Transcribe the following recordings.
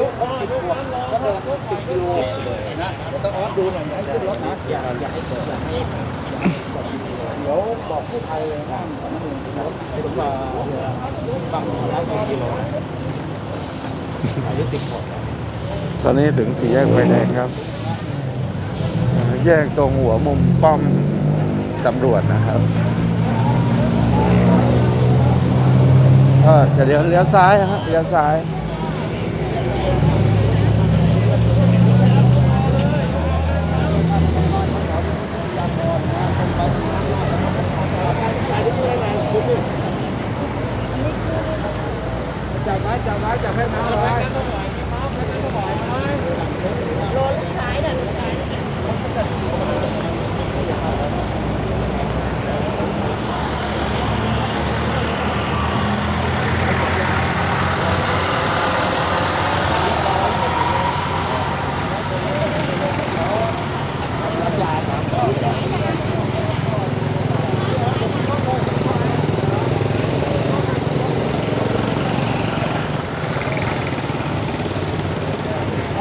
ยุครบสิบขวบก็เดินสิบกิโลนะเดี๋ยวต้องออสดูหน่อยนะขึ้นรถนะอย่าอย่าให้เกิดอย่าให้เดี๋ยวบอกผู้ภัยห้ามสำนักงานรถให้ถึงว่าบางร้อยสี่กิโลอายุสิบขวบตอนนี้ถึงสี่แยกไฟแดงครับ แยกตรงหัวมุมป้อมตำรวจนะครับเออจะเลี้ยวเลี้ยวซ้ายฮะเลี้ยวซ้าย จับไว้จับให้น้ำไว้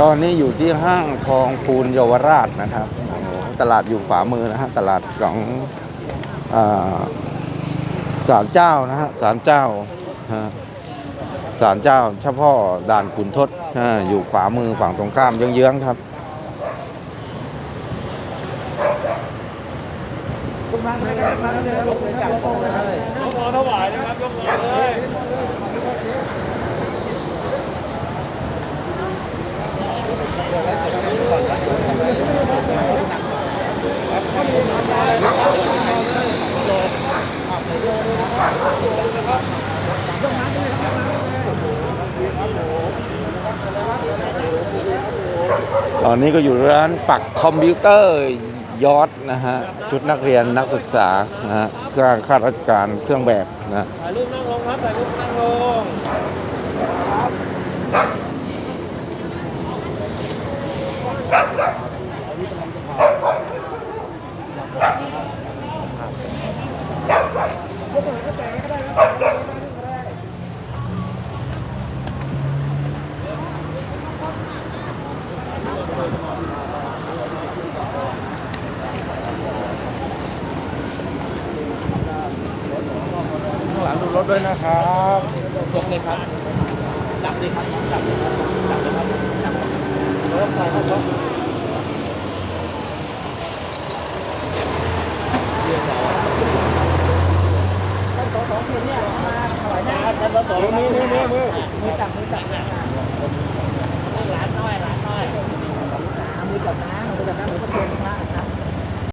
ตอนนี้อยู่ที่ห้างทองปูนเยาวราชนะครับ ตลาดอยู่ฝ่ามือนะฮะ ตลาดของอาศาลเจ้านะฮะศาลเจ้าศาลเจ้าเฉพาะด่านขุนทดอ่าอยู่ขวามือฝั่งตรงข้ามเยื้องๆครับทุกท่านเลยนะเลยลงเลยจับตรงเลยยกมือถวายนะครับยกมือเลย ตอนนี้ก็อยู่ร้านปักคอมพิวเตอร์ยอดนะฮะ ชุดนักเรียนนักศึกษานะฮะเครื่องข้าราชการเครื่องแบบนะถ่ายรูปนั่งลงครับถ่ายรูปนั่งลงข้าง ดูรถด้วยนะครับยกเลยครับจับเลยครับจับเลยครับจับเลยครับจับรถไฟครับรถครับท่านสสมือมือมือมือมือจับมือจับ